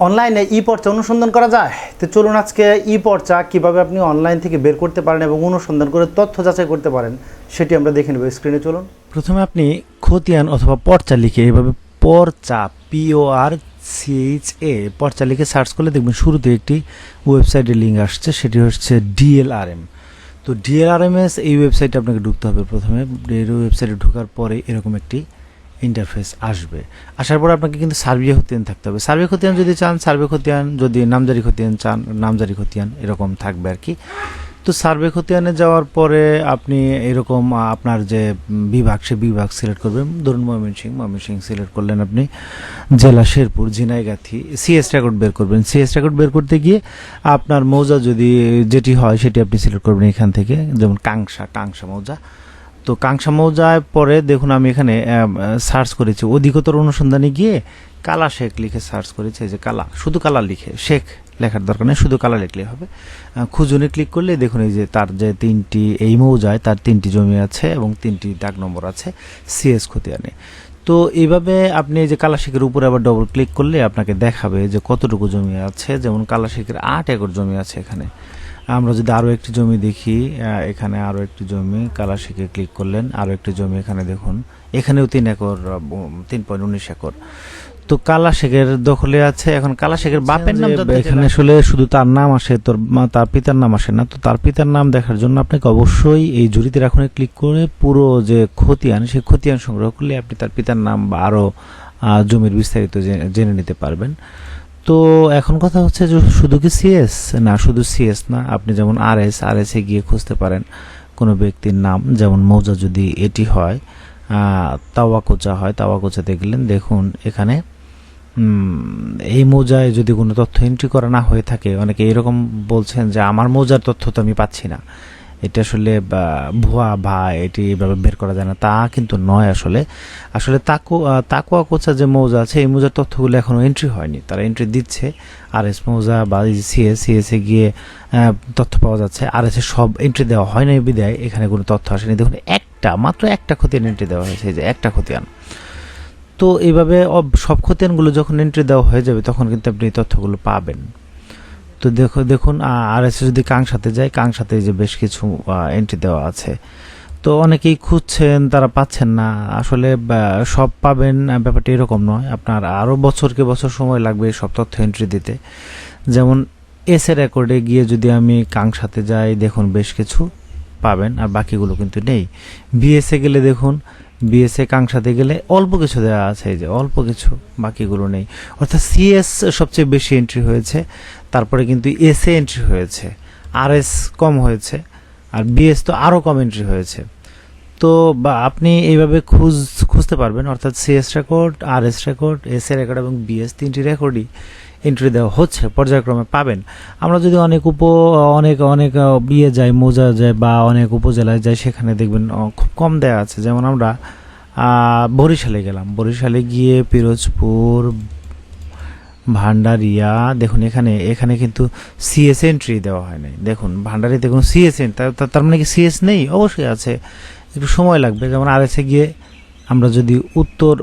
অনলাইনে ই পর্চা অনুসন্ধান করা যায়? তো চলুন আজকে ই পর্চা কীভাবে আপনি অনলাইন থেকে বের করতে পারেন এবং অনুসন্ধান করে তথ্য যাচাই করতে পারেন, সেটি আমরা দেখে নেব স্ক্রিনে। চলুন। প্রথমে আপনি খতিয়ান অথবা পর্চা লিখে এইভাবে পর্চা পিও আর সিএইচ এ পর্চা লিখে সার্চ করলে দেখবেন শুরুতে একটি ওয়েবসাইটের লিঙ্ক আসছে, সেটি হচ্ছে ডিএলআরএম তো ডিএলআরএমএস এই ওয়েবসাইটে আপনাকে ঢুকতে হবে প্রথমে। ওয়েবসাইটে ঢোকার পরে এরকম একটি ইন্টারফেস আসবে। আসার পর আপনাকে কিন্তু সার্ভে খতিয়ান থাকতে হবে। সার্ভে খতিয়ান যদি চান সার্ভে খতিয়ান যদি নামজারি খতিয়ান চান, নামজারি খতিয়ান এরকম থাকবে আর কি। তো সার্ভে খতিয়ানে যাওয়ার পরে আপনি এরকম আপনার যে বিভাগ, সে বিভাগ সিলেক্ট করবেন। ধরুন ময়মনসিং ময়মনসিং সিলেক্ট করলেন আপনি জেলা শেরপুর, ঝিনাইগাথি সিএস রেকর্ড বের করবেন। সিএস রেকর্ড বের করতে গিয়ে আপনার মৌজা যদি, যেটি হয়, সেটি আপনি সিলেক্ট করবেন এখান থেকে। যেমন কাংসা কাংসা মৌজা। তো কাংসা মৌজায় পরে দেখুন আমি এখানে সার্চ করেছি। অধিকতর অনুসন্ধানে গিয়ে কালা শেখ লিখে সার্চ করেছি যে কালা, শুধু কালা লিখে, শেখ লেখার দরকার নেই, শুধু কালা লিখলেই হবে। খুঁজুনে ক্লিক করলে দেখুন এই যে তার যে তিনটি এই মৌজায় তার তিনটি জমি আছে এবং তিনটি ডাক নম্বর আছে সিএস খতিয়ানে। তো এইভাবে আপনি এই যে কালাশিকের উপরে আবার ডবল ক্লিক করলে আপনাকে দেখাবে যে কতটুকু জমি আছে, যেমন কালাশিকের আট একর জমি আছে এখানে। আমরা যদি আরও একটি জমি দেখি এখানে আরও একটি জমি কালাশিকে ক্লিক করলেন আরও একটি জমি এখানে দেখুন। এখানেও তিন একর তিন পয়েন্ট উনিশ একর। তো কালা শেখের দখলে আছে এখন কালা শেখের বাপের নাম এখানে আসলে শুধু তার নাম আসে তোর মা- তার পিতার নাম আসে না। তো তার পিতার নাম দেখার জন্য আপনাকে অবশ্যই এই জুড়িতে রাখুনে ক্লিক করে পুরো যে খতিয়ান সেই খতিয়ান সংগ্রহ করলে আপনি তার পিতার নাম বা আরও আহ, জমির বিস্তারিত জেনে নিতে পারবেন। তো এখন কথা হচ্ছে যে শুধু কি সিএস না, শুধু সিএস না, আপনি যেমন আর এস আর এস এ গিয়ে খুঁজতে পারেন কোনো ব্যক্তির নাম। যেমন মৌজা যদি এটি হয় তাওয়াকোচা হয় তাওয়াকোচাতে গেলেন দেখুন এখানে এই মৌজায় যদি কোনো তথ্য এন্ট্রি করা না হয়ে থাকে, অনেকে এরকম বলছেন যে, আমার মৌজার তথ্য তো আমি পাচ্ছি না। এটা আসলে ভুয়া বা এটি এভাবে বের করা যায় না। তা কিন্তু নয় আসলে। আসলে তাকু তাকুয়া কোচা যে মৌজা আছে, এই মৌজার তথ্যগুলো এখনও এন্ট্রি হয়নি। তারা এন্ট্রি দিচ্ছে আর এস মৌজা বা সিএস সিএস গিয়ে তথ্য পাওয়া যাচ্ছে। আর এস সব এন্ট্রি দেওয়া হয় না বিদায়, এখানে কোনো তথ্য আসেনি। দেখুন, একটা, মাত্র একটা খতিয়ান এন্ট্রি দেওয়া হয়েছে যে একটা খতিয়ান। তো এইভাবে সব খতিয়ানগুলো যখন এন্ট্রি দেওয়া হয়ে যাবে, তখন কিন্তু আপনি তথ্যগুলো পাবেন। তো দেখো, দেখুন আর এস যদি কাংসাতে যায়, কাংসাতে যে বেশ কিছু এন্ট্রি দেওয়া আছে। তো অনেকেই খুঁজছেন, তারা পাচ্ছেন না। আসলে সব পাবেন ব্যাপারটা এরকম নয়। আপনার আরও বছরকে বছর সময় লাগবে সব তথ্য এন্ট্রি দিতে। যেমন এস এর রেকর্ডে গিয়ে যদি আমি কাংসাতে যাই, দেখুন, বেশ কিছু পাবেন, আর বাকিগুলো কিন্তু নেই। বিএসএ গেলে দেখুন বিএসএ কাংসাতে গেলে অল্প কিছু দেওয়া আছে যে অল্প কিছু বাকিগুলো নেই। অর্থাৎ সিএস সবচেয়ে বেশি এন্ট্রি হয়েছে, তারপরে কিন্তু এসএ এন্ট্রি হয়েছে আর এস কম হয়েছে, আর বিএস তো আরও কম এন্ট্রি হয়েছে। তো বা আপনি এইভাবে খুঁজ, খুঁজতে পারবেন, অর্থাৎ CS record R S record S A record এবং বিএস তিনটি রেকর্ডই এন্ট্রি দেওয়া হচ্ছে, পর্যায়ক্রমে পাবেন। আমরা যদি অনেক উপ অনেক অনেক বিয়ে যাই মৌজা যায় বা অনেক উপজেলায় যাই সেখানে দেখবেন খুব কম দেওয়া আছে। যেমন আমরা বরিশালে গেলাম। বরিশালে গিয়ে পিরোজপুর, ভান্ডারিয়া, দেখুন এখানে এখানে কিন্তু সিএস এন্ট্রি দেওয়া হয় নাই। দেখুন ভান্ডারি দেখুন সিএস তার মানে কি সিএস নেই? অবশ্যই আছে। একটু সময় লাগবে। যেমন আর এসে গিয়ে আমরা যদি উত্তর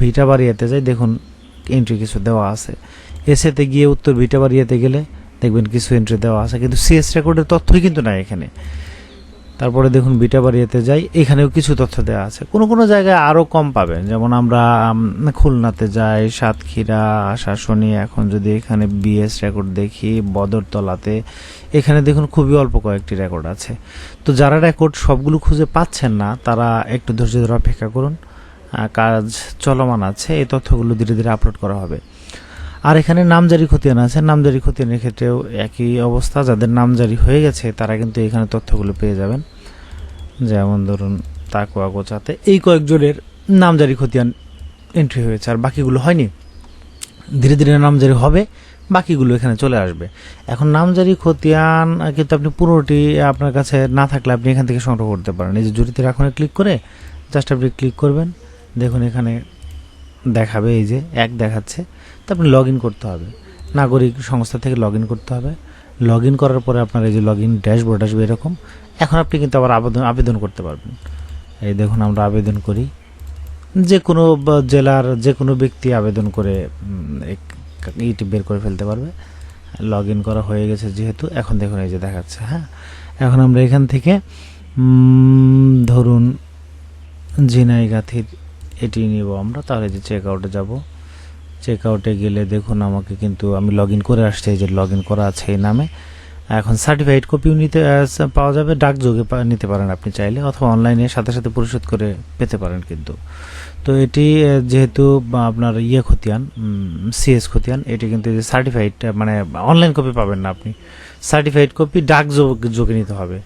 ভিটাবাড়িয়াতে যাই, দেখুন এন্ট্রি কিছু দেওয়া আছে। এসেতে গিয়ে উত্তর ভিটাবাড়িয়াতে গেলে দেখবেন কিছু এন্ট্রি দেওয়া আছে। কিন্তু সিএস রেকর্ডের তথ্যই কিন্তু নাই এখানে। তারপরে দেখুন বিটাবাড়িয়াতে যাই, এখানেও কিছু তথ্য দেওয়া আছে। কোনো কোনো জায়গায় আরও কম পাবেন। যেমন আমরা খুলনাতে যাই, সাতক্ষীরা শাসনী এখন যদি এখানে বিএস রেকর্ড দেখি, বদরতলাতে, এখানে দেখুন খুবই অল্প কয়েকটি রেকর্ড আছে। তো যারা রেকর্ড সবগুলো খুঁজে পাচ্ছেন না, তারা একটু ধৈর্য ধরে অপেক্ষা করুন। কাজ চলমান আছে, এই তথ্যগুলো ধীরে ধীরে আপলোড করা হবে। আর এখানে নামজারি খতিয়ান আছে নামজারি খতিয়ানের ক্ষেত্রেও একই অবস্থা, যাদের নামজারি হয়ে গেছে, তারা কিন্তু এখানে তথ্যগুলো পেয়ে যাবেন। যেমন ধরুন তাকুয়া গোচাতে এই কয়েকজনের নামজারি খতিয়ান এন্ট্রি হয়েছে, আর বাকিগুলো হয়নি। ধীরে ধীরে নামজারি হবে, বাকিগুলো এখানে চলে আসবে। এখন নামজারি খতিয়ান কিন্তু আপনি পুরোটি আপনার কাছে না থাকলে আপনি এখান থেকে সংগ্রহ করতে পারেন। এই যে জুড়িতে রাখুনে ক্লিক করে জাস্ট আপনি ক্লিক করবেন। দেখুন এখানে দেখাবে, এই যে এক দেখাচ্ছে তো আপনি লগ ইন করতে হবে। নাগরিক সংস্থা থেকে লগ ইন করতে হবে। লগ ইন করার পরে আপনার এই যে লগ ইন ড্যাশবোর্ড আসবে এরকম, এখন আপনি কিন্তু আবার আবেদন আবেদন করতে পারবেন। এই দেখুন, আমরা আবেদন করি। যে কোনো জেলার যে কোনো ব্যক্তি আবেদন করে ইটি বের করে ফেলতে পারবে। লগ ইন করা হয়ে গেছে যেহেতু, এখন দেখুন এই যে দেখাচ্ছে হ্যাঁ? এখন আমরা এখান থেকে ধরুন জিনাই গাথির এটি নিব আমরা, তাহলে যে চেক আউটে যাব। চেক আউটে গেলে দেখুন আমাকে কিন্তু, আমি লগ করে আসছি, এই যে লগ করা আছে এই নামে। এখন সার্টিফাইড কপিও নিতে পাওয়া যাবে, ডাকযোগে পা- নিতে পারেন আপনি চাইলে, অথবা অনলাইনে সাথে সাথে পরিশোধ করে পেতে পারেন কিন্তু। তো এটি যেহেতু আপনার ইয়ে খতিয়ান সিএস খতিয়ান, এটি কিন্তু সার্টিফাইড মানে অনলাইন কপি পাবেন না আপনি। সার্টিফাইড কপি ডাক যোগে নিতে হবে।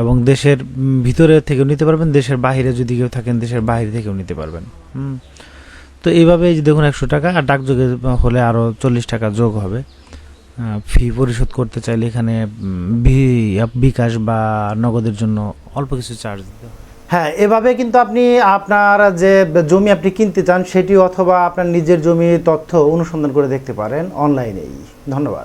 এবং দেশের ভিতরে থেকেও নিতে পারবেন, দেশের বাইরে যদি কেউ থাকেন, দেশের বাইরে থেকেও নিতে পারবেন। তো এইভাবে এই যে দেখুন একশো টাকা, আর ডাকযোগে হলে আরও চল্লিশ টাকা যোগ হবে। ফি পরিশোধ করতে চাইলে এখানে বিকাশ বা নগদের জন্য অল্প কিছু চার্জ দিতে হ্যাঁ এভাবে কিন্তু আপনি আপনার যে জমি আপনি কিনতে চান সেটি অথবা আপনার নিজের জমির তথ্য অনুসন্ধান করে দেখতে পারেন অনলাইনেই। ধন্যবাদ।